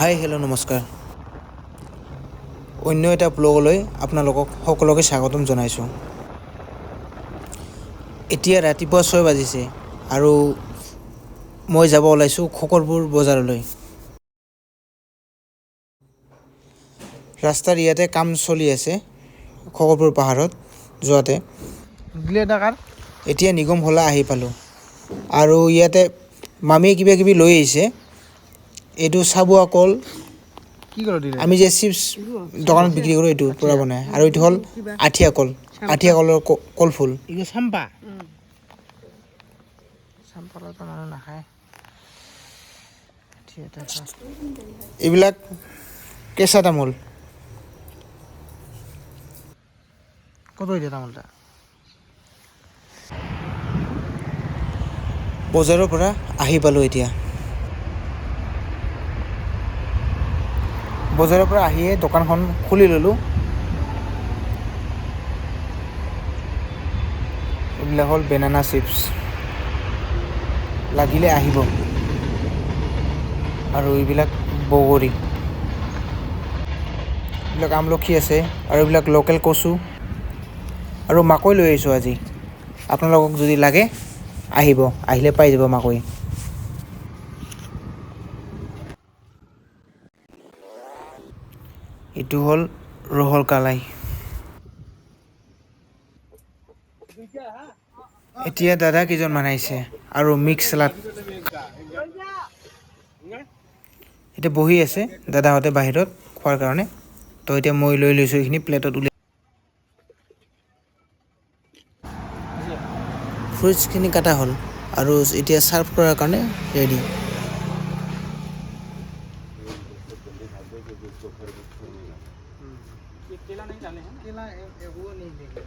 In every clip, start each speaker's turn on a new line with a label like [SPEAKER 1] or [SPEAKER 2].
[SPEAKER 1] Hi hello' নমস্কাৰ। অন্য এটা ব্লগলৈ আপোনালোকক সকলোকে স্বাগতম জনাইছোঁ। এতিয়া ৰাতিপুৱা ছয় বাজিছে আৰু মই যাব ওলাইছোঁ খকৰপুৰ বজাৰলৈ। ৰাস্তাৰ ইয়াতে কাম চলি আছে খকৰপুৰ পাহাৰত যোৱাতে। এতিয়া নিগম হলা আহি পালোঁ। আৰু ইয়াতে মামীয়ে কিবা কিবি লৈ আহিছে। এইটো চাবুৱা কল
[SPEAKER 2] ক'লো
[SPEAKER 1] আমি যে চিপছ দোকানত বিক্ৰী কৰোঁ এইটো পূৰা বনাই। আৰু এইটো হ'ল আঠিয়া কল। আঠিয়া কলৰ ক- কলফুল।
[SPEAKER 2] এইটো চাম্পা? নাখায়।
[SPEAKER 1] এইবিলাক কেঁচা তামোল।
[SPEAKER 2] কত এতিয়া তামোলটা?
[SPEAKER 1] বজাৰৰ পৰা আহি পালোঁ এতিয়া। বজাৰৰ পৰা আহিয়ে দোকানখন খুলি ল'লোঁ। এইবিলাক হ'ল বেনানা চিপছ লাগিলে আহিব। আৰু এইবিলাক বগৰী। এইবিলাক আমলখি আছে আৰু এইবিলাক লোকেল কচু। আৰু মাকৈ লৈ আহিছোঁ আজি। আপোনালোকক যদি লাগে আহিব। আহিলে পাই যাব মাকৈ। এইটো হ'ল ৰহল কালাই। এতিয়া দাদা কেইজনমান আহিছে আৰু মিক্স চালাড। এতিয়া বহি আছে দাদাহঁতে বাহিৰত খোৱাৰ কাৰণে। তো এতিয়া মই লৈ লৈছোঁ এইখিনি প্লেটত উলিয়াই। ফ্ৰুটছখিনি কাটা হ'ল আৰু এতিয়া ছাৰ্ভ কৰাৰ কাৰণে ৰেডি।
[SPEAKER 2] केला ए- वो नहीं देंगे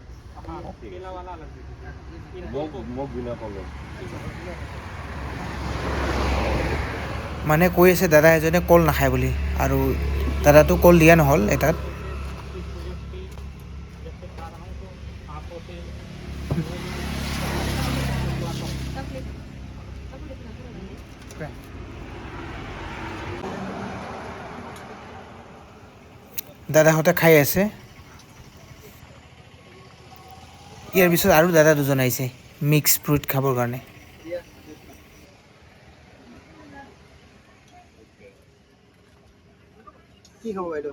[SPEAKER 2] केला वाला अलग दीजिए
[SPEAKER 3] মোক মোক বিনা কলৰ
[SPEAKER 1] মানে কৈ আছে দাদা এজনে কল নাখায় বুলি আৰু দাদাটো কল দিয়া নহ'ল এটাত দাদাহঁতে খাই আছে। ইয়াৰ পিছত আৰু দাদা দুজন আহিছে মিক্স ফ্ৰুট খাবৰ কাৰণে।
[SPEAKER 2] কি খাব বাইদেউ?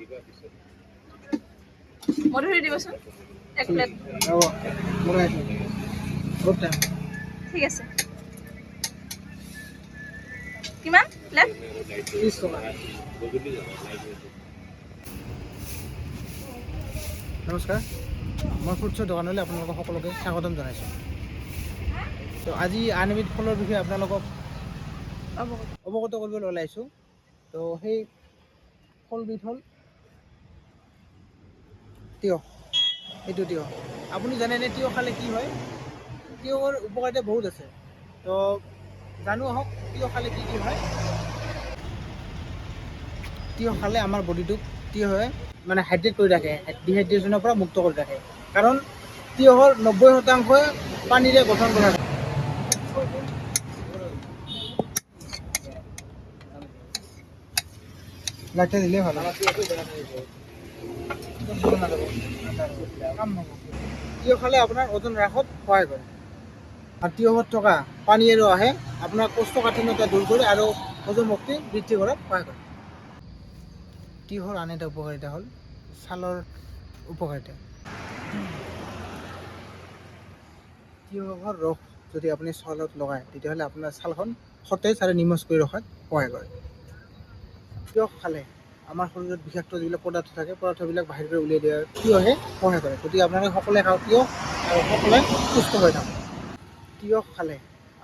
[SPEAKER 4] মধুৰি দিবচোন এক প্লেট
[SPEAKER 2] হ'ব
[SPEAKER 4] ঠিক আছে। কিমান প্লেট
[SPEAKER 2] ত্ৰিছ টকা। নমস্কাৰ। মই ফ্ৰুটছৰ দোকানলৈ আপোনালোকক সকলোকে স্বাগতম জনাইছোঁ। তো আজি আন এবিধ ফলৰ বিষয়ে আপোনালোকক অৱগত কৰিবলৈ ওলাইছোঁ। তো সেই ফলবিধ হ'ল তিয়ঁহ। এইটো তিয়ঁহ। আপুনি জানেনে তিয়ঁহ খালে কি হয়? তিয়ঁহৰ উপকাৰিতা বহুত আছে। তো জানো আহক তিয়ঁহ খালে কি কি হয়? তিয়ঁহ খালে আমাৰ বডিটোক তিয়ঁহে মানে হাইড্ৰেট কৰি ৰাখে ডিহাইড্ৰেশ্যনৰ পৰা মুক্ত কৰি ৰাখে। কাৰণ তিয়ঁহৰ নব্বৈ শতাংশই পানীৰে গঠন কৰা লাইটটা দিলে ভালো। তিয়ঁহ খালে আপোনাৰ ওজন হ্ৰাসত সহায় কৰে? আৰু তিয়ঁহত থকা পানী আৰু আহে, আপোনাৰ কোষ্ঠকাঠিন্যতা দূৰ কৰে আৰু হজম শক্তি বৃদ্ধি কৰাত সহায় কৰে। তিয়ঁহৰ আন এটা উপকাৰিতা হ'ল? ছালৰ উপকাৰিতা। তিয়ঁহৰ ৰস যদি আপুনি ছালত লগায়, তেতিয়াহ'লে আপোনাৰ ছালখন সতেজ আৰু নিমজ কৰি ৰখাত সহায় কৰে। তিয়ঁহ খালে? আমাৰ শৰীৰত বিষাক্ত যিবিলাক পদাৰ্থ থাকে, পদাৰ্থবিলাক বাহিৰলৈ উলিয়াই দিয়াৰ তিয়ঁহে সহায় কৰে? গতিকে আপোনালোকে সকলোৱে খাওক তিয়ঁহ আৰু সকলোৱে সুস্থ হৈ থাকক? তিয়ঁহ খালে?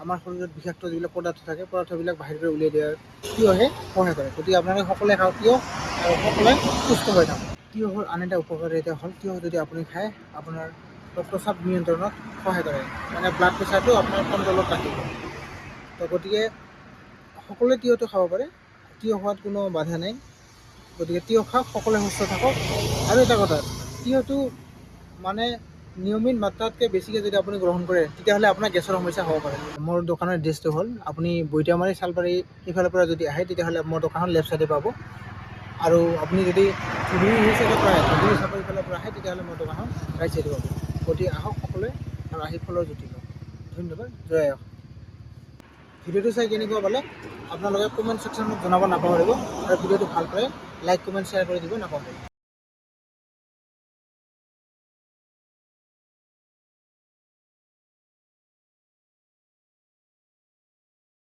[SPEAKER 2] আমাৰ শৰীৰত বিষাক্ত যিবিলাক পদাৰ্থ থাকে, পদাৰ্থবিলাক বাহিৰলৈ উলিয়াই দিয়াৰ তিয়ঁহে সহায় কৰে? গতিকে আপোনালোকে সকলোৱে খাওক তিয়ঁহ আৰু সকলোৱে সুস্থ হৈ থাকক। তিয়ঁহৰ আন এটা উপকাৰিতা হ'ল, তিয়ঁহ যদি আপুনি খায়, আপোনাৰ ৰক্তচাপ নিয়ন্ত্ৰণত সহায় কৰে। মানে ব্লাড প্ৰেছাৰটো আপোনাৰ কণ্ট্ৰলত ৰাখিব। তো গতিকে সকলোৱে তিয়ঁহটো খাব পাৰে, তিয়ঁহ খোৱাত কোনো বাধা নাই। গতিকে তিয়ঁহ খাওক, সকলোৱে সুস্থ থাকক। আৰু এটা কথা, তিয়ঁহটো মানে নিয়মিত মাত্ৰাতকৈ বেছিকৈ যদি আপুনি গ্ৰহণ কৰে, তেতিয়াহ'লে আপোনাৰ গেছৰ সমস্যা হ'ব পাৰে। মোৰ দোকানৰ এড্ৰেছটো হ'ল, আপুনি বৈতামাৰী চালবাৰী সিফালৰ পৰা যদি আহে, তেতিয়াহ'লে মোৰ দোকানখন লেফ্ট ছাইডে পাব। আৰু আপুনি যদি হিল চাইডৰ পৰা আহে ধুবুৰী চাপৰি ফালৰ পৰা আহে, তেতিয়াহ'লে মই দোকানখন ৰাইট চাইডে পাব গতিকে আহক সকলোৱে আৰু আহি ফলৰ জুতি লওক। ধন্যবাদ, জয় আহক। ভিডিঅ'টো চাই কেনেকুৱা পালে, আপোনালোকে কমেণ্ট ছেকশ্যনত জনাব নাপাহৰিব আৰু ভিডিঅ'টো ভালো পালে লাইক কমেণ্ট শ্বেয়াৰ কৰি দিব নাপাহৰিব।